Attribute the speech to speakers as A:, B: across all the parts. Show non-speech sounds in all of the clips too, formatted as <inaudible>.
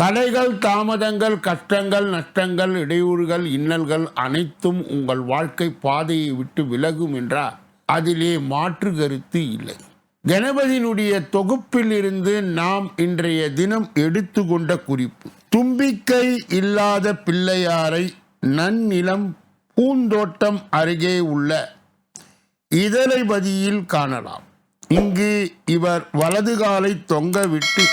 A: தடைகள் தாமதங்கள் கஷ்டங்கள் நஷ்டங்கள் இடையூறுகள் இன்னல்கள் அனைத்தும் உங்கள் வாழ்க்கை பாதையை விட்டு விலகும் என்றால் அதிலே மாற்று கருத்து இல்லை. கணபதியினுடைய தொகுப்பில் இருந்து நாம் இன்றைய தினம் எடுத்துக்கொண்ட குறிப்பு. தும்பிக்கை இல்லாத பிள்ளையாரை நன்னிலம் பூந்தோட்டம் அருகே உள்ள இதழைபதியில் காணலாம். இங்கு இவர் வலது காலை தொங்கவிட்டு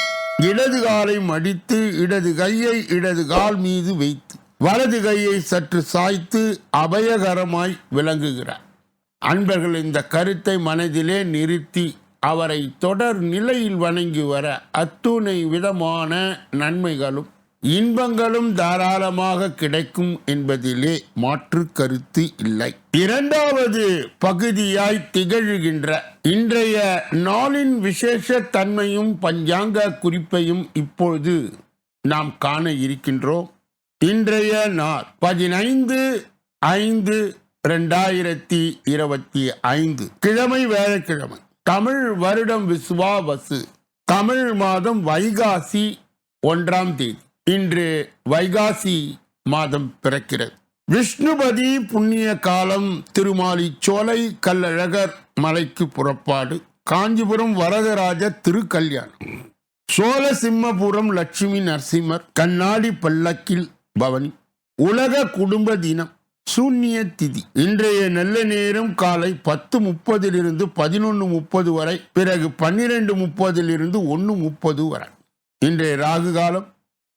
A: இடது காலை மடித்து இடது கையை இடது கால் மீது வைத்து வலது கையை சற்று சாய்த்து அபயகரமாய் விளங்குகிறார். அன்பர்கள் இந்த கருத்தை மனதிலே நிறுத்தி அவரை தொடர் நிலையில் வணங்கி வர அத்துணை விதமான நன்மைகளும் இன்பங்களும் தாராளமாக கிடைக்கும் என்பதிலே மாற்று கருத்து இல்லை. இரண்டாவது பகுதியாய் திகழ்கின்ற இன்றைய நாளின் விசேஷ தன்மையும் பஞ்சாங்க குறிப்பையும் இப்பொழுது நாம் காண இருக்கின்றோம். இன்றைய நாள் பதினைந்து ஐந்து ரெண்டாயிரத்தி இருபத்தி ஐந்து. கிழமை வேலைக்கிழமை. தமிழ் வருடம் விசுவாவசு. தமிழ் மாதம் வைகாசி ஒன்றாம் தேதி. இன்று வைகாசி மாதம் பிறக்கிறது. விஷ்ணுபதி புண்ணிய காலம் திருமாலி சோலை கல்லழகர் மலைக்கு புறப்பாடு. காஞ்சிபுரம் வரதராஜ திருக்கல்யாணம். சோழசிம்மபுரம் லட்சுமி நரசிம்மர் கண்ணாடி பல்லக்கில் பவனி. உலக குடும்ப தினம் சூன்ய திதி. இன்றைய நல்ல நேரம் காலை பத்து முப்பதிலிருந்து பதினொன்று முப்பது வரை பிறகு பன்னிரெண்டு முப்பதிலிருந்து ஒன்று முப்பது வரை. இன்றைய ராகு காலம்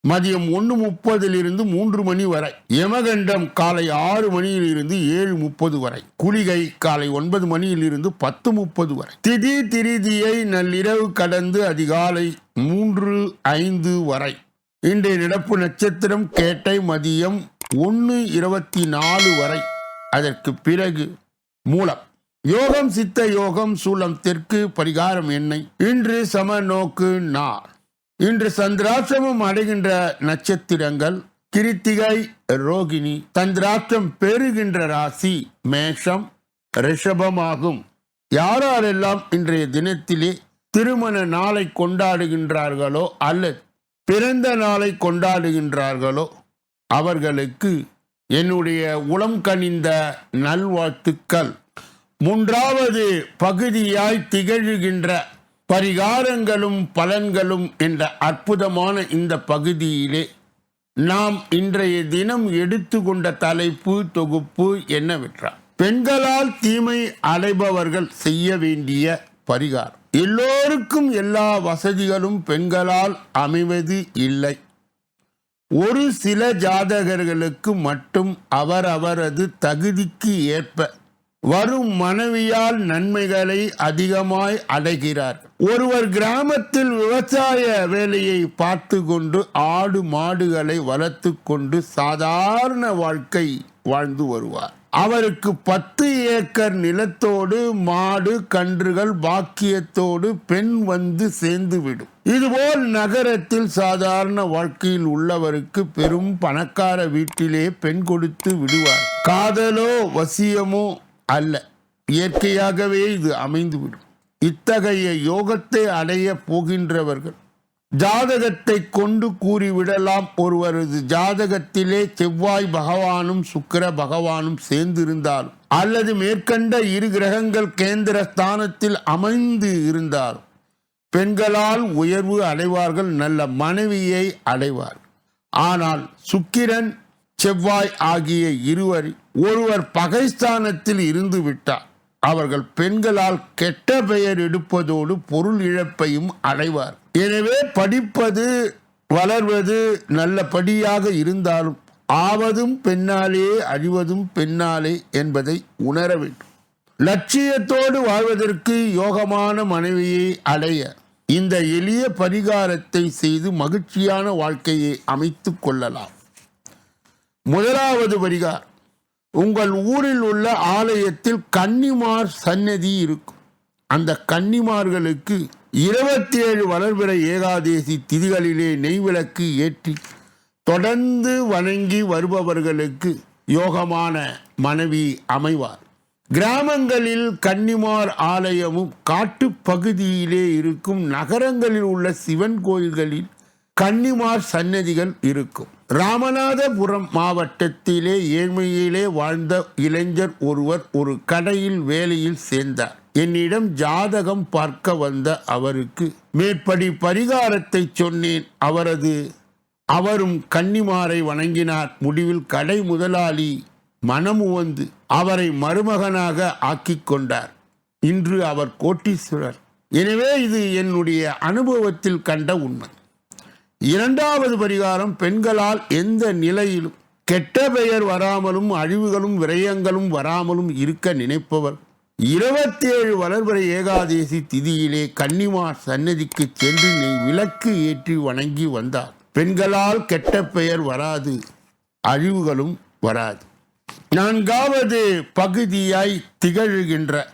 A: மதியம் ஒன்று முப்பதிலிருந்து மூன்று மணி வரை. யமகண்டம் காலை ஆறு மணியிலிருந்து ஏழு முப்பது வரை. குளிகை காலை ஒன்பது மணியிலிருந்து பத்து முப்பது வரை. திதி திரிதியை நள்ளிரவு கடந்து அதிகாலை மூன்று ஐந்து வரை. இன்றைய நடப்பு நட்சத்திரம் கேட்டை மதியம் ஒன்று இருபத்தி நாலு வரை. அதற்கு பிறகு மூலம். யோகம் சித்த யோகம் சூலம் தெற்கு பரிகாரம் எண்ணெய் இன்று சம நோக்கு நார் இன்று சந்திராசமும் அடைகின்ற நட்சத்திரங்கள் கிருத்திகை ரோகிணி சந்திராட்சம் பெறுகின்ற ராசி மேஷம் ரிஷபமாகும். யாரெல்லாம் இன்றைய தினத்திலே திருமண நாளை கொண்டாடுகின்றார்களோ அல்லது பிறந்த நாளை கொண்டாடுகின்றார்களோ அவர்களுக்கு என்னுடைய உளம் கனிந்த நல்வாழ்த்துக்கள். மூன்றாவது பகுதியாய் திகழ்கின்ற பரிகாரங்களும் பலன்களும் என்ற அற்புதமான இந்த பகுதியிலே நாம் இன்றைய தினம் எடுத்துக்கொண்ட தலைப்பு தொகுப்பு என்னவென்றால் பெண்களால் தீமை அடைபவர்கள் செய்ய வேண்டிய பரிகாரம். எல்லோருக்கும் எல்லா வசதிகளும் பெண்களால் அமைவது இல்லை. ஒரு சில ஜாதகர்களுக்கு மட்டும் அவரவரது தகுதிக்கு ஏற்ப வரும் மனைவியால் நன்மைகளை அதிகமாய் அடைகிறார் ஒருவர் கிராமத்தில் விவசாய வேலையை பார்த்து கொண்டு ஆடு மாடுகளை வளர்த்து கொண்டு சாதாரண வாழ்க்கை வாழ்ந்து வருவார். அவருக்கு பத்து ஏக்கர் நிலத்தோடு மாடு கன்றுகள் பாக்கியத்தோடு பெண் வந்து சேர்ந்துவிடும் இதுபோல் நகரத்தில் சாதாரண வாழ்க்கையில் உள்ளவருக்கு பெரும் பணக்கார வீட்டிலே பெண் கொடுத்து விடுவார். காதலோ வசியமோ அல்ல. இயற்கையாகவே இது அமைந்துவிடும். இத்தகைய யோகத்தை அடைய போகின்றவர்கள். ஜாதகத்தை கொண்டு கூறிவிடலாம் ஒருவரது ஜாதகத்திலே செவ்வாய் பகவானும் சுக்கிர பகவானும் சேர்ந்திருந்தாலும் அல்லது மேற்கண்ட இரு கிரகங்கள் கேந்திர ஸ்தானத்தில் அமைந்து இருந்தாலும் பெண்களால் உயர்வு அடைவார்கள் நல்ல மனைவியை அடைவார் ஆனால் சுக்கிரன் செவ்வாய் ஆகிய இருவர் ஒருவர் பகைஸ்தானத்தில் இருந்து விட்டார். அவர்கள் பெண்களால் கெட்ட பெயர் எடுப்பதோடு பொருள் இழப்பையும் அடைவார். எனவே படிப்பது வளர்வது நல்லபடியாக இருந்தாலும் ஆவதும் பெண்ணாலே அழிவதும் பெண்ணாலே என்பதை உணர வேண்டும். லட்சியத்தோடு வாழ்வதற்கு யோகமான மனைவியை அடைய இந்த எளிய பரிகாரத்தை செய்து மகிழ்ச்சியான வாழ்க்கையை அமைத்துக் கொள்ளலாம். முதலாவது பரிகாரம். உங்கள் ஊரில் உள்ள ஆலயத்தில் கன்னிமார் சன்னதி இருக்கும். அந்த கன்னிமார்களுக்கு இருபத்தி ஏழு வளர்பிற ஏகாதேசி திதிகளிலே நெய்விளக்கு ஏற்றி தொடர்ந்து வணங்கி வருபவர்களுக்கு யோகமான மனைவி அமைவார். கிராமங்களில் கன்னிமார் ஆலயமும் காட்டு பகுதியிலே இருக்கும் நகரங்களில் உள்ள சிவன் கோயில்களில் கன்னிமார் சன்னதிகள் இருக்கும். ராமநாதபுரம் மாவட்டத்திலே ஏழ்மையிலே வாழ்ந்த இளைஞர் ஒருவர் ஒரு கடையில் வேலையில் சேர்ந்தார். என்னிடம் ஜாதகம் பார்க்க வந்த அவருக்கு மேற்படி பரிகாரத்தை சொன்னேன். அவரது அவரும் கன்னிமாரை வணங்கினார். முடிவில் கடை முதலாளி மனமுவந்து அவரை மருமகனாக ஆக்கிக் கொண்டார். இன்று அவர் கோட்டீஸ்வரர். எனவே இது என்னுடைய அனுபவத்தில் கண்ட உண்மை. இரண்டாவது பரிகாரம் பெண்களால் எந்த நிலையிலும் கெட்ட பெயர் வராமலும் அழிவுகளும் விரயங்களும் வராமலும் இருக்க நினைப்பவர். இருபத்தி ஏழு வளர்பிறை ஏகாதேசி திதியிலே கன்னிமார் சன்னதிக்கு சென்று நீ விளக்கு ஏற்றி வணங்கி வந்தார். பெண்களால் கெட்ட பெயர் வராது அழிவுகளும் வராது. நான்காவது பகுதியாய் திகழ்கின்ற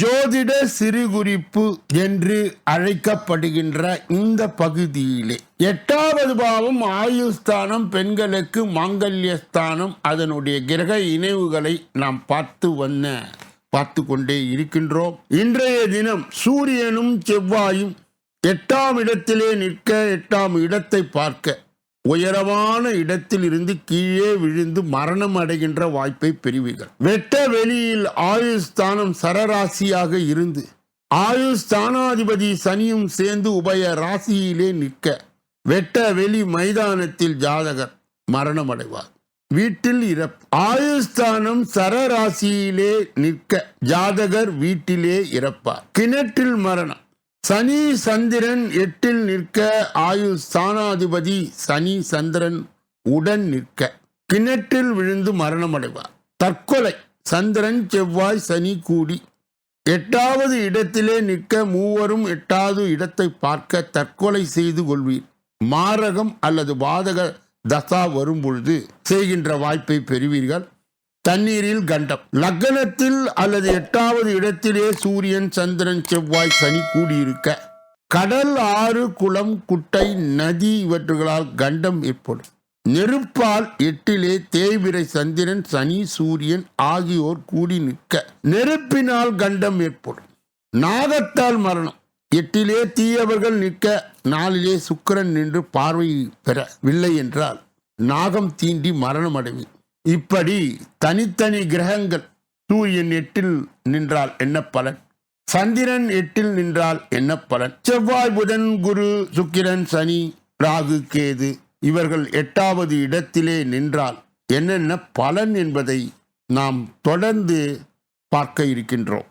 A: ஜோதிட சிறுகுறிப்பு என்று அழைக்கப்படுகின்ற இந்த பகுதியிலே. எட்டாவது பாவம் ஆயுஸ்தானம் பெண்களுக்கு மாங்கல்யஸ்தானம் அதனுடைய கிரக இணைவுகளை நாம் பார்த்து வந்த பார்த்து கொண்டே இருக்கின்றோம். இன்றைய தினம் சூரியனும் செவ்வாயும் எட்டாம் இடத்திலே நிற்க எட்டாம் இடத்தை பார்க்க உயரமான இடத்தில் இருந்து கீழே விழுந்து மரணம் அடைகின்ற வாய்ப்பை பெறுவீர்கள். வெட்ட வெளியில் ஆயுஸ்தானம் சரராசியாக இருந்து ஆயுஸ்தானாதிபதி சனியும் சேர்ந்து உபய ராசியிலே நிற்க வெட்ட வெளி மைதானத்தில் ஜாதகர் மரணம் அடைவார். வீட்டில் இறப்பு ஆயுஸ்தானம் சரராசியிலே நிற்க ஜாதகர் வீட்டிலே இறப்பார். கிணற்றில் மரணம் சனி சந்திரன் எட்டில் நிற்க ஆயுள் ஸ்தானாதிபதி சனி சந்திரன் உடன் நிற்க. கிணற்றில் விழுந்து மரணமடைவார். தற்கொலை. சந்திரன் செவ்வாய் சனி கூடி. எட்டாவது இடத்திலே நிற்க மூவரும் எட்டாவது இடத்தை பார்க்க தற்கொலை செய்து கொள்வீர். மாரகம் அல்லது பாதக தசா வரும் பொழுது செய்கின்ற வாய்ப்பை பெறுவீர்கள். தண்ணீரில் கண்டம். லக்னத்தில் அல்லது எட்டாவது இடத்திலே சூரியன் சந்திரன் செவ்வாய் சனி கூடியிருக்க. கடல் ஆறு குளம் குட்டை நதி இவற்றுகளால் கண்டம் ஏற்படும். நெருப்பால் எட்டிலே தேவிரை சந்திரன் சனி சூரியன் ஆகியோர் கூடி நிற்க. நெருப்பினால் கண்டம் ஏற்படும். நாகத்தால் மரணம். எட்டிலே தீயவர்கள் நிற்க நாளிலே சுக்கிரன் நின்று பார்வை பெறவில்லை என்றால் நாகம் தீண்டி மரணம் அடைவேன் இப்படி தனித்தனி கிரகங்கள் சூரியன் எட்டில் நின்றால் என்ன பலன்? சந்திரன் எட்டில் நின்றால் என்ன பலன்? செவ்வாய் புதன் குரு சுக்கிரன் சனி ராகு கேது இவர்கள் எட்டாவது இடத்திலே நின்றால் என்னென்ன பலன் என்பதை நாம் தொடர்ந்து பார்க்க இருக்கின்றோம்.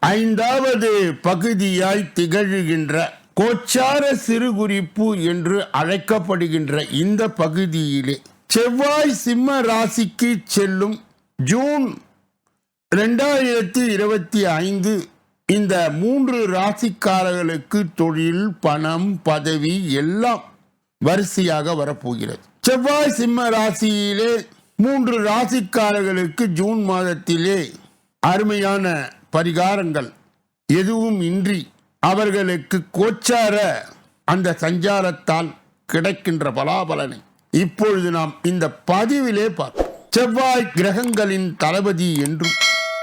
A: ஐந்தாவது பகுதியாய் திகழ்கின்ற கோச்சார சிறுகுறிப்பு என்று அழைக்கப்படுகின்ற இந்த பகுதியிலே செவ்வாய் சிம்ம ராசிக்கு செல்லும் ஜூன் ரெண்டாயிரத்தி இருபத்தி ஐந்து இந்த மூன்று ராசிக்காரர்களுக்கு தொழில் பணம் பதவி எல்லாம் வரிசையாக வரப்போகிறது. செவ்வாய் சிம்ம ராசியிலே மூன்று ராசிக்காரர்களுக்கு ஜூன் மாதத்திலே அருமையான பரிகாரங்கள். எதுவும் இன்றி அவர்களுக்கு கோச்சார அந்த சஞ்சாரத்தால் கிடைக்கின்ற பலாபலனை இப்பொழுது நாம் இந்த பதிவிலே பார்ப்போம். செவ்வாய் கிரகங்களின் தளபதி என்றும்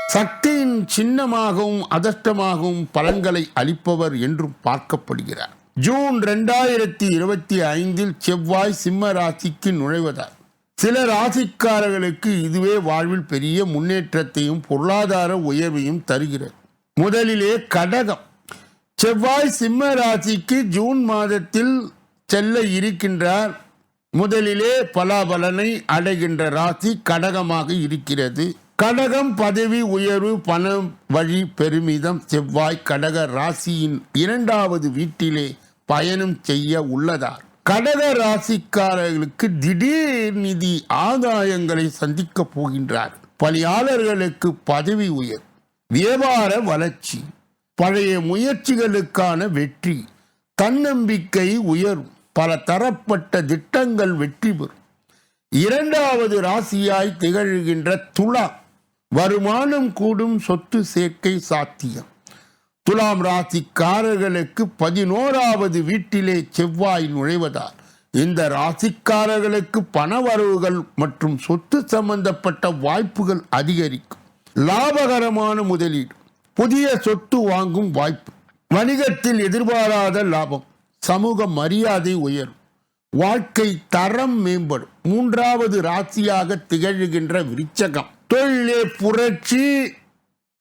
A: சக்தியின் சின்னமாகவும் அதர்ஷ்டமாகவும் பலன்களை அளிப்பவர் என்றும் பார்க்கப்படுகிறார். ஜூன் ரெண்டாயிரத்தி இருபத்தி ஐந்தில் செவ்வாய் சிம்ம ராசிக்கு நுழைவதால் சில ராசிக்காரர்களுக்கு இதுவே வாழ்வில் பெரிய முன்னேற்றத்தையும் பொருளாதார உயர்வையும் தருகிறது. முதலிலே கடகம். செவ்வாய் சிம்ம ராசிக்கு ஜூன் மாதத்தில் செல்ல இருக்கின்றார். முதலிலே பலாபலனை அடைகின்ற ராசி கடகமாக இருக்கிறது. கடகம் பதவி உயர்வு பணம் வழி பெருமிதம் செவ்வாய் கடக ராசியின் இரண்டாவது வீட்டிலே பயணம் செய்ய உள்ளதார் கடக ராசிக்காரர்களுக்கு திடீர் நிதி ஆதாயங்களை சந்திக்க போகின்றார். பணியாளர்களுக்கு பதவி உயர் வியாபார வளர்ச்சி பழைய முயற்சிகளுக்கான வெற்றி தன்னம்பிக்கை உயரும். பல தரப்பட்ட திட்டங்கள் வெற்றி பெறும். இரண்டாவது ராசியாய் திகழ்கின்ற துலா வருமானம் கூடும் சொத்து சேர்க்கை சாத்தியம். துலாம் ராசிக்காரர்களுக்கு பதினோராவது வீட்டிலே செவ்வாய் நுழைவதால் இந்த ராசிக்காரர்களுக்கு பணவரவுகள் மற்றும் சொத்து சம்பந்தப்பட்ட வாய்ப்புகள் அதிகரிக்கும். லாபகரமான முதலீடு புதிய சொத்து வாங்கும் வாய்ப்பு வணிகத்தில் எதிர்பாராத லாபம் சமூக மரியாதை உயரும். வாழ்க்கை தரம் மேம்படும். மூன்றாவது ராசியாக திகழ்கின்ற விருச்சகம். தொழிலே புரட்சி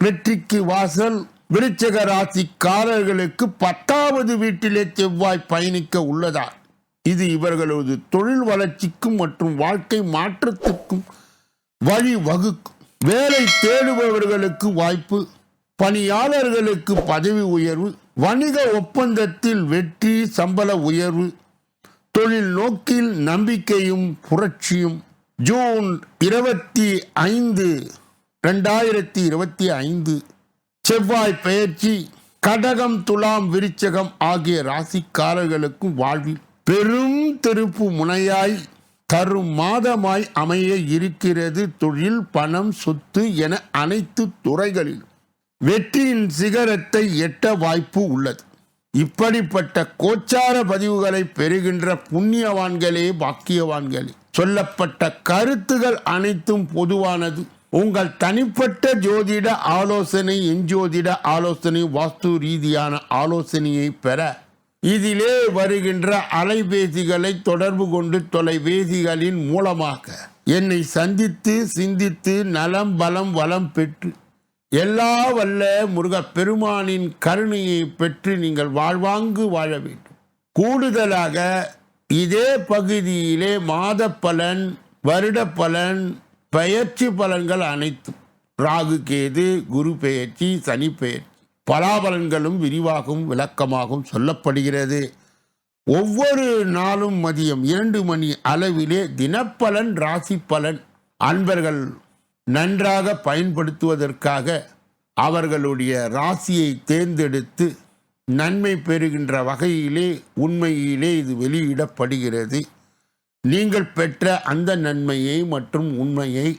A: வெற்றிக்கு வாசல். விருச்சக ராசிக்காரர்களுக்கு பத்தாவது வீட்டிலே செவ்வாய் பயணிக்க உள்ளதால் இது இவர்களது தொழில் வளர்ச்சிக்கும் மற்றும் வாழ்க்கை மாற்றத்திற்கும் வழி வகுக்கும் வேலை தேடுபவர்களுக்கு வாய்ப்பு பணியாளர்களுக்கு பதவி உயர்வு வணிக ஒப்பந்தத்தில் வெற்றி சம்பள உயர்வு தொழில் நோக்கில் நம்பிக்கையும் புரட்சியும். ஜூன் இருபத்தி ஐந்து ரெண்டாயிரத்தி இருபத்தி ஐந்து. செவ்வாய் பெயர்ச்சி கடகம் துலாம் விருச்சகம் ஆகிய ராசிக்காரர்களுக்கும் வாழ்வில் பெரும் திருப்பு முனையாய் தரும் மாதமாய் அமைய இருக்கிறது தொழில் பணம் சொத்து என அனைத்து துறைகளிலும். வெற்றியின் சிகரத்தை எட்ட வாய்ப்பு உள்ளது. இப்படிப்பட்ட கோச்சார பதிவுகளை பெறுகின்ற புண்ணியவான்களே பாக்கியவான்களே சொல்லப்பட்ட கருத்துகள் அனைத்தும் பொதுவானது. உங்கள் தனிப்பட்ட ஜோதிட ஆலோசனை எஞ்சோதிட ஆலோசனை வாஸ்து ரீதியான ஆலோசனையை பெற இதிலே வருகின்ற அலைபேசிகளை தொடர்பு கொண்டு தொலைபேசிகளின் மூலமாக என்னை சந்தித்து சிந்தித்து நலம் பலம் வளம் பெற்று எல்லா வல்ல முருக பெருமானின் கருணையை பெற்று நீங்கள் வாழ்வாங்கு வாழ வேண்டும். கூடுதலாக இதே பகுதியிலே மாத பலன் வருட பலன் பெயர்ச்சி பலன்கள் அனைத்தும். ராகு கேது குரு பெயர்ச்சி சனி பெயர்ச்சி. பலாபலன்களும் விரிவாகவும் விளக்கமாகவும் சொல்லப்படுகிறது. ஒவ்வொரு நாளும் மதியம் இரண்டு மணி அளவிலே தினப்பலன் ராசி பலன் அன்பர்கள் நன்றாக பயன்படுத்துவதற்காக அவர்களுடைய ராசியை தேர்ந்தெடுத்து நன்மை பெறுகின்ற வகையிலே உண்மையிலே இது வெளியிடப்படுகிறது. நீங்கள் பெற்ற அந்த நன்மையை மற்றும் உண்மையை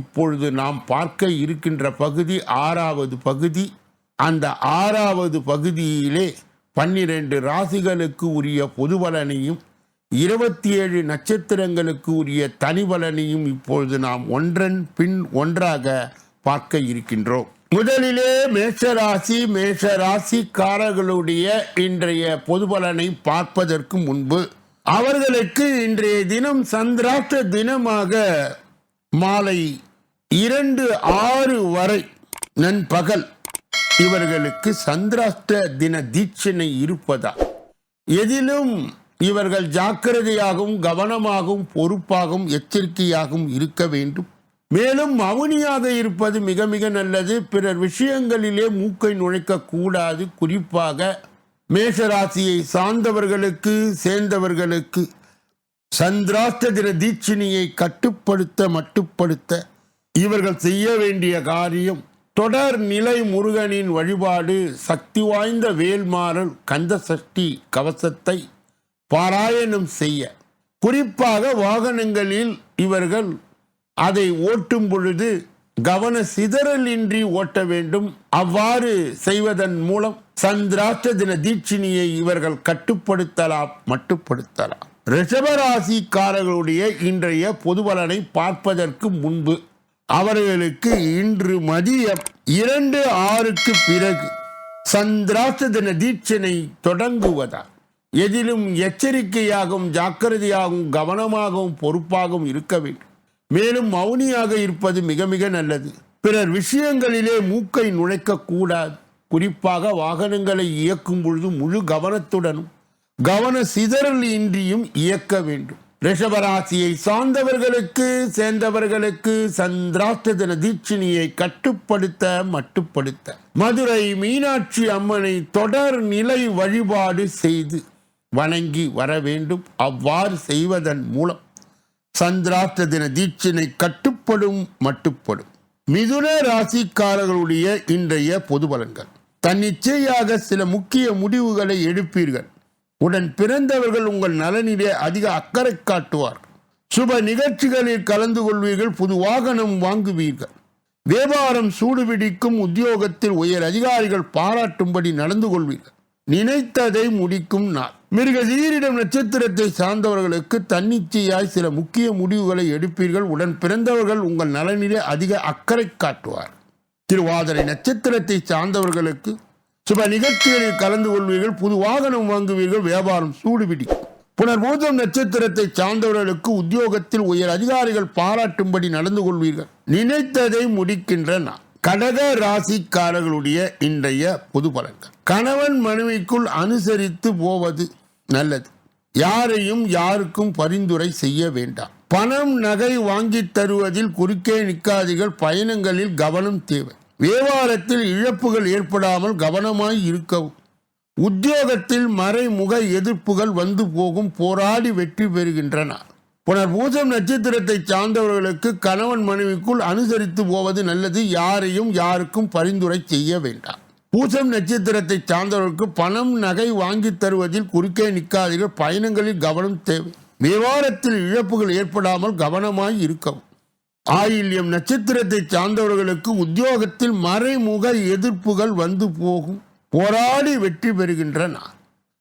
A: இப்பொழுது நாம் பார்க்க இருக்கின்ற பகுதி ஆறாவது பகுதி. அந்த ஆறாவது பகுதியிலே பன்னிரண்டு ராசிகளுக்கு உரிய பொதுபலனையும் இருபத்தி ஏழு நட்சத்திரங்களுக்கு உரிய தனிபலனையும் இப்பொழுது நாம் ஒன்றன் பின் ஒன்றாக பார்க்க இருக்கின்றோம். முதலிலே மேஷராசி மேஷராசிக்காரர்களுடைய இன்றைய பொதுபலனை பார்ப்பதற்கு முன்பு அவர்களுக்கு இன்றைய தினம் சந்திராஷ்ட தினமாக மாலை இரண்டு ஆறு வரை நண்பகல் இவர்களுக்கு சந்திராஷ்ட தின தீட்சணை இருப்பதா? எதிலும் இவர்கள் ஜாக்கிரதையாகவும் கவனமாகவும் பொறுப்பாகவும் எச்சரிக்கையாகவும் இருக்க வேண்டும். மேலும் மௌனியாக இருப்பது மிக மிக நல்லது. பிறர் விஷயங்களிலே மூக்கை நுழைக்க கூடாது. குறிப்பாக மேஷராசியை சார்ந்தவர்களுக்கு சேர்ந்தவர்களுக்கு சந்திராஷ்ட தின தீட்சிணியை கட்டுப்படுத்த மட்டுப்படுத்த இவர்கள் செய்ய வேண்டிய காரியம் தொடர் நிலை முருகனின் வழிபாடு சக்தி வாய்ந்த வேல்மாறல் கந்தசஷ்டி கவசத்தை பாராயணம் செய்ய. குறிப்பாக வாகனங்களில் இவர்கள் அதை ஓட்டும் பொழுது கவன சிதறலின்றி ஓட்ட வேண்டும். அவ்வாறு செய்வதன் மூலம் சந்திராஷ்ட தின தீட்சிணியை இவர்கள் கட்டுப்படுத்தலாம் மட்டுப்படுத்தலாம். ரிஷபராசிக்காரர்களுடைய இன்றைய பொதுபலனை பார்ப்பதற்கு முன்பு அவர்களுக்கு இன்று மதியம் இரண்டு ஆறுக்கு பிறகு சந்திராஷ்ட தின தீட்சனை தொடங்குவதால் எதிலும் எச்சரிக்கையாகவும் ஜாக்கிரதையாகவும் கவனமாகவும் பொறுப்பாகவும் இருக்க வேண்டும். மேலும் மௌனியாக இருப்பது மிக மிக நல்லது. பிறர் விஷயங்களிலே மூக்கை நுழைக்க கூடாது. குறிப்பாக வாகனங்களை இயக்கும் பொழுது முழு கவனத்துடனும் கவன சிதறல் இன்றியும் இயக்க வேண்டும். ரிஷபராசியை சார்ந்தவர்களுக்கு சேர்ந்தவர்களுக்கு சந்திராஷ்ட தின தீட்சிணியை கட்டுப்படுத்த மட்டுப்படுத்த. மதுரை மீனாட்சி அம்மனை தொடர் நிலை வழிபாடு செய்து வணங்கி வர வேண்டும். அவ்வாறு செய்வதன் மூலம் சந்திராஷ்ட தின தீட்சினை கட்டுப்படும் மட்டுப்படும். மிதுன ராசிக்காரர்களுடைய இன்றைய பொது பலன்கள். தன்னிச்சையாக சில முக்கிய முடிவுகளை எடுப்பீர்கள். உடன் பிறந்தவர்கள் உங்கள் நலனிலே அதிக அக்கறை காட்டுவார். சுப நிகழ்ச்சிகளில் கலந்து கொள்வீர்கள் புது வாகனம் வாங்குவீர்கள். வியாபாரம் சூடுபிடிக்கும் உத்தியோகத்தில் உயர் அதிகாரிகள் பாராட்டும்படி நடந்து கொள்வீர்கள். நினைத்ததை முடிக்கும் நாள். மிருகசீரிடம் நட்சத்திரத்தை சார்ந்தவர்களுக்கு தன்னிச்சையாய் சில முக்கிய முடிவுகளை எடுப்பீர்கள். உடன் பிறந்தவர்கள் உங்கள் நலனிலே அதிக அக்கறை காட்டுவார். திருவாதிரை நட்சத்திரத்தை சார்ந்தவர்களுக்கு சுப நிகழ்ச்சிகளில் கலந்து கொள்வீர்கள் புது வாகனம் வாங்குவீர்கள் வியாபாரம் சூடுபிடிக்கும். புனர்பூதம் நட்சத்திரத்தை சார்ந்தவர்களுக்கு உத்தியோகத்தில் உயர் அதிகாரிகள் பாராட்டும்படி நடந்து கொள்வீர்கள். நினைத்ததை முடிக்கின்ற நான் கடக ராசிக்காரர்களுடைய இன்றைய பொது பலன்கள். கணவன் மனைவிக்குள் அனுசரித்து போவது நல்லது. யாரையும் யாருக்கும் பரிந்துரை செய்ய வேண்டாம். பணம் நகை வாங்கித் தருவதில் குறுக்கே நிற்காதீர்கள் பயணங்களில் கவனம் தேவை. வியாபாரத்தில் இழப்புகள் ஏற்படாமல் கவனமாய் இருக்கவும் உத்தியோகத்தில் மறைமுக எதிர்ப்புகள் வந்து போகும் போராடி வெற்றி பெறுகின்றன. புனர்பூசம் நட்சத்திரத்தை சார்ந்தவர்களுக்கு கணவன் மனைவிக்குள் அனுசரித்து போவது நல்லது யாரையும் யாருக்கும் பரிந்துரை செய்ய வேண்டாம். பூசம் நட்சத்திரத்தை சார்ந்தவர்களுக்கு பணம் நகை வாங்கி தருவதில் குறுக்கே நிற்காதீர்கள் பயணங்களில் கவனம் தேவை. வியாபாரத்தில் இழப்புகள் ஏற்படாமல் கவனமாய் இருக்கவும். ஆயில்யம் நட்சத்திரத்தை சார்ந்தவர்களுக்கு உத்தியோகத்தில் மறைமுக எதிர்ப்புகள் வந்து போகும். போராடி வெற்றி பெறுகின்ற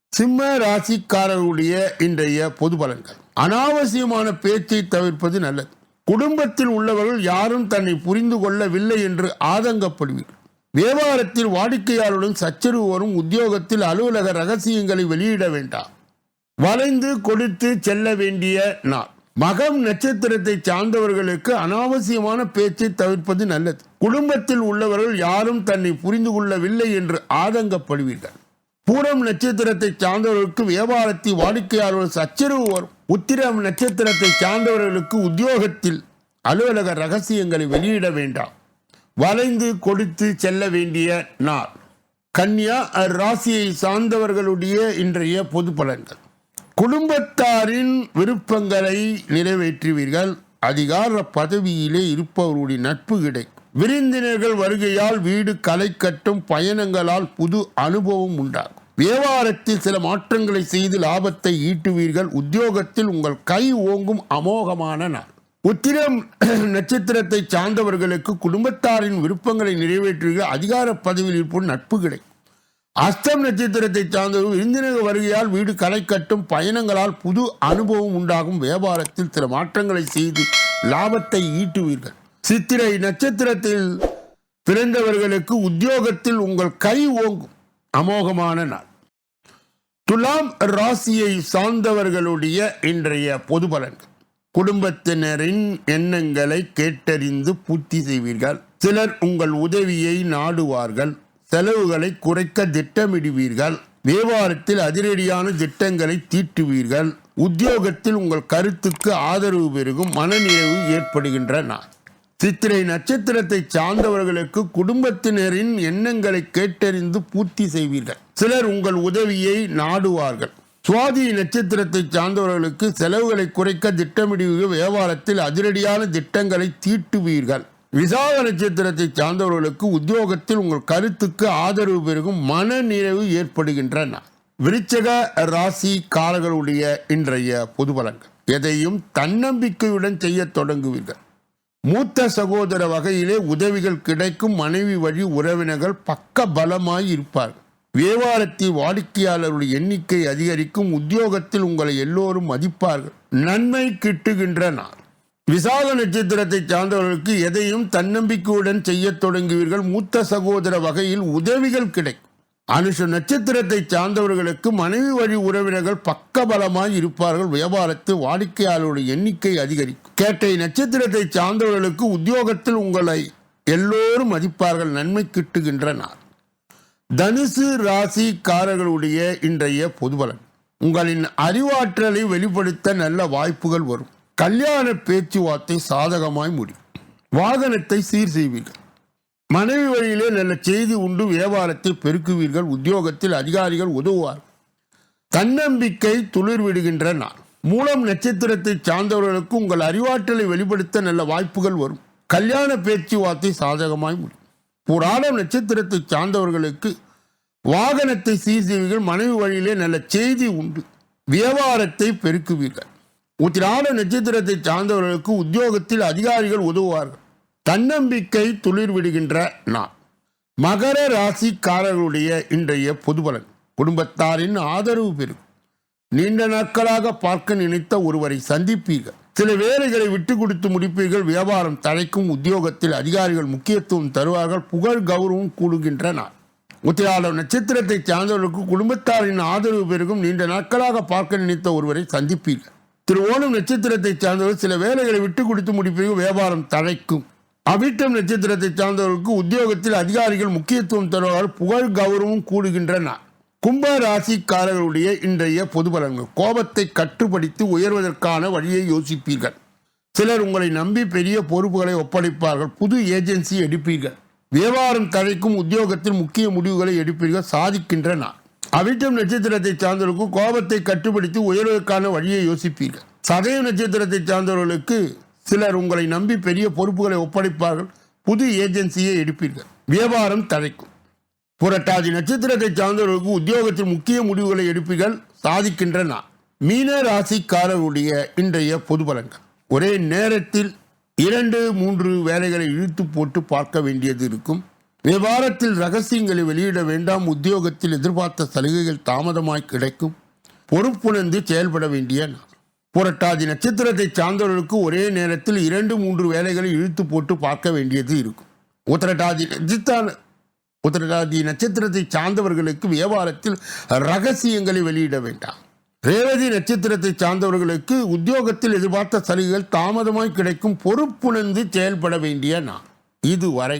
A: சிம்ம ராசிக்காரர்களுடைய இன்றைய பொது பலன்கள். அனாவசியமான பேச்சை தவிர்ப்பது நல்லது. குடும்பத்தில் உள்ளவர்கள் யாரும் தன்னை புரிந்து கொள்ளவில்லை என்று ஆதங்கப்படுவீர்கள். வியாபாரத்தில் வாடிக்கையாளருடன் சச்சரவு வரும் உத்தியோகத்தில் அலுவலக ரகசியங்களை வெளியிட வேண்டாம். வளைந்து கொடுத்து செல்ல வேண்டிய நாள். மகம் நட்சத்திரத்தை சார்ந்தவர்களுக்கு அனாவசியமான பேச்சை தவிர்ப்பது நல்லது. குடும்பத்தில் உள்ளவர்கள் யாரும் தன்னை புரிந்து கொள்ளவில்லை என்று ஆதங்கப்படுவீர்கள். பூரம் நட்சத்திரத்தை சார்ந்தவர்களுக்கு வியாபாரத்தில் வாடிக்கையாளர்கள் சச்சரவு வரும். உத்திரம் நட்சத்திரத்தை சார்ந்தவர்களுக்கு உத்தியோகத்தில் அலுவலக ரகசியங்களை வெளியிட வேண்டாம். வளைந்து கொடுத்து செல்ல வேண்டிய நாள். கன்னியா ராசியை சார்ந்தவர்களுடைய இன்றைய பொது பலன்கள். குடும்பத்தாரின் விருப்பங்களை நிறைவேற்றுவீர்கள். அதிகார பதவியிலே இருப்பவருடைய நட்பு கிடைக்கும். விருந்தினர்கள் வருகையால் வீடு களை கட்டும் பயணங்களால் புது அனுபவம் உண்டாகும். வியாபாரத்தில் சில மாற்றங்களை செய்து லாபத்தை ஈட்டுவீர்கள். உத்தியோகத்தில் உங்கள் கை ஓங்கும் அமோகமான நாள். உத்திரம் <clears throat> நட்சத்திரத்தை சார்ந்தவர்களுக்கு குடும்பத்தாரின் விருப்பங்களை நிறைவேற்றுவீர்கள். அதிகார பதவியில் இருப்போம் நட்பு கிடைக்கும். அஸ்தம் நட்சத்திரத்தை சார்ந்தவர்கள் விருந்தினர் வருகையால் வீடு களை கட்டும் பயணங்களால் புது அனுபவம் உண்டாகும். வியாபாரத்தில் சில மாற்றங்களை செய்து லாபத்தை ஈட்டுவீர்கள். சித்திரை நட்சத்திரத்தில் பிறந்தவர்களுக்கு உத்தியோகத்தில் உங்கள் கை ஓங்கும். அமோகமான நாள். துலாம் ராசியை சார்ந்தவர்களுடைய இன்றைய பொது பலன்கள். குடும்பத்தினரின் எண்ணங்களை கேட்டறிந்து பூர்த்தி செய்வீர்கள். சிலர் உங்கள் உதவியை நாடுவார்கள். செலவுகளை குறைக்க திட்டமிடுவீர்கள். வியாபாரத்தில் அதிரடியான திட்டங்களை தீட்டுவீர்கள். உத்தியோகத்தில் உங்கள் கருத்துக்கு ஆதரவு பெருகும் மனநிறைவு ஏற்படுகின்றன. சித்திரை நட்சத்திரத்தை சார்ந்தவர்களுக்கு குடும்பத்தினரின் எண்ணங்களை கேட்டறிந்து பூர்த்தி செய்வீர்கள். சிலர் உங்கள் உதவியை நாடுவார்கள். சுவாதி நட்சத்திரத்தை சார்ந்தவர்களுக்கு செலவுகளை குறைக்க திட்டமிடுவீர்கள். வியாபாரத்தில் அதிரடியான திட்டங்களை தீட்டுவீர்கள். விசாக நட்சத்திரத்தை சார்ந்தவர்களுக்கு உத்தியோகத்தில் உங்கள் கருத்துக்கு ஆதரவு பெருகும் மன நிறைவு விருச்சக ராசி காலர்களுடைய இன்றைய பொது பலன்கள். எதையும் தன்னம்பிக்கையுடன் செய்ய தொடங்குவீர்கள். மூத்த சகோதர வகையிலே உதவிகள் கிடைக்கும் மனைவி வழி உறவினர்கள் பக்க பலமாய் இருப்பார்கள். வியாபாரத்தில் வாடிக்கையாளருடைய எண்ணிக்கை அதிகரிக்கும் உத்தியோகத்தில் உங்களை எல்லோரும் மதிப்பார்கள். நன்மை கிட்டுகின்ற நாள் விசாக நட்சத்திரத்தை சார்ந்தவர்களுக்கு எதையும் தன்னம்பிக்கையுடன் செய்ய தொடங்குவீர்கள். மூத்த சகோதர வகையில் உதவிகள் கிடைக்கும். அனுஷ நட்சத்திரத்தை சார்ந்தவர்களுக்கு மனைவி வழி உறவினர்கள் பக்கபலமாய் இருப்பார்கள். வியாபாரத்தில் வாடிக்கையாளருடைய எண்ணிக்கை அதிகரிக்கும். கேட்டை நட்சத்திரத்தை சார்ந்தவர்களுக்கு உத்தியோகத்தில் உங்களை எல்லோரும் மதிப்பார்கள். நன்மை கிட்டுகின்ற நாள். தனுசு ராசிக்காரர்களுடைய இன்றைய பொதுபலன். உங்களின் அறிவாற்றலை வெளிப்படுத்த நல்ல வாய்ப்புகள் வரும். கல்யாண பேச்சுவார்த்தை சாதகமாய் முடியும். வாகனத்தை சீர் செய்வீர்கள். மனைவி வழியிலே நல்ல செய்தி உண்டு வியாபாரத்தை பெருக்குவீர்கள் உத்தியோகத்தில் அதிகாரிகள் உதவுவார். தன்னம்பிக்கை துளிர் விடுகின்ற நாள். மூலம் நட்சத்திரத்தை சார்ந்தவர்களுக்கு உங்கள் அறிவாற்றலை வெளிப்படுத்த நல்ல வாய்ப்புகள் வரும். கல்யாண பேச்சுவார்த்தை சாதகமாய் முடியும். புராணம் நட்சத்திரத்தை சார்ந்தவர்களுக்கு வாகனத்தை சீர் செய்வீர்கள் மனைவி வழியிலே நல்ல செய்தி உண்டு வியாபாரத்தை பெருக்குவீர்கள். உத்திராட நட்சத்திரத்தை சார்ந்தவர்களுக்கு உத்தியோகத்தில் அதிகாரிகள் உதவுவார்கள். தன்னம்பிக்கை துளிர் விடுகின்ற நாள். மகர ராசிக்காரர்களுடைய இன்றைய பொதுபலன் குடும்பத்தாரின் ஆதரவு பெறும். நீண்ட நாட்களாக பார்க்க நினைத்த ஒருவரை சந்திப்பீர்கள். சில வேலைகளை விட்டு கொடுத்து முடிப்பீர்கள். வியாபாரம் தழைக்கும் உத்தியோகத்தில் அதிகாரிகள் முக்கியத்துவம் தருவார்கள். புகழ் கௌரவம் கூடுகின்ற நாள். உத்திராடம் நட்சத்திரத்தை சார்ந்தவர்களுக்கு குடும்பத்தாரின் ஆதரவு பெருகும். நீண்ட நாட்களாக பார்க்க நினைத்த ஒருவரை சந்திப்பீர்கள். திரு ஓணம் நட்சத்திரத்தை சார்ந்தவர் சில வேலைகளை விட்டு கொடுத்து முடிப்பதற்கு வியாபாரம் தழைக்கும். அவிட்டம் நட்சத்திரத்தை சார்ந்தவர்களுக்கு உத்தியோகத்தில் அதிகாரிகள் முக்கியத்துவம் தருவார்கள் புகழ் கௌரவம் கூடுகின்றன. கும்ப ராசிக்காரர்களுடைய இன்றைய பொது பலன்கள். கோபத்தை கட்டுப்படுத்தி உயர்வதற்கான வழியை யோசிப்பீர்கள். சிலர் உங்களை நம்பி பெரிய பொறுப்புகளை ஒப்படைப்பார்கள். புது ஏஜென்சி எடுப்பீர்கள். வியாபாரம் தழைக்கும் உத்தியோகத்தில் முக்கிய முடிவுகளை எடுப்பீர்கள். சாதிக்கின்றன. அவிட்டம் நட்சத்திரத்தை சார்ந்தவர்களுக்கு கோபத்தை கட்டுப்படுத்தி உயர்வதற்கான வழியை யோசிப்பீர்கள். சதய நட்சத்திரத்தை சார்ந்தவர்களுக்கு சிலர் உங்களை நம்பி பெரிய பொறுப்புகளை ஒப்படைப்பார்கள். புது ஏஜென்சியை எடுப்பீர்கள். வியாபாரம் தழைக்கும். புரட்டாதி நட்சத்திரத்தை சார்ந்தவர்களுக்கு உத்தியோகத்தில் முக்கிய முடிவுகளை எடுப்பீர்கள். சாதிக்கின்ற நான் மீன ராசிக்காரருடைய இன்றைய பொது பலன்கள். ஒரே நேரத்தில் இரண்டு மூன்று வேலைகளை இழுத்து போட்டு பார்க்க வேண்டியது இருக்கும். வியாபாரத்தில் ரகசியங்களை வெளியிட வேண்டாம். உத்தியோகத்தில் எதிர்பார்த்த சலுகைகள் தாமதமாய் கிடைக்கும். பொறுப்புணர்ந்து செயல்பட வேண்டிய நாள். புரட்டாதி நட்சத்திரத்தை சார்ந்தவர்களுக்கு ஒரே நேரத்தில் இரண்டு மூன்று வேலைகளை இழுத்து போட்டு பார்க்க வேண்டியது இருக்கும். உத்தரட்டாதி நட்சத்திர உத்தரட்டாதி நட்சத்திரத்தை சார்ந்தவர்களுக்கு வியாபாரத்தில் ரகசியங்களை வெளியிட வேண்டாம். ரேவதி நட்சத்திரத்தை சார்ந்தவர்களுக்கு உத்தியோகத்தில் எதிர்பார்த்த சலுகைகள் தாமதமாய் கிடைக்கும். பொறுப்புணர்ந்து செயல்பட வேண்டிய நாள். இதுவரை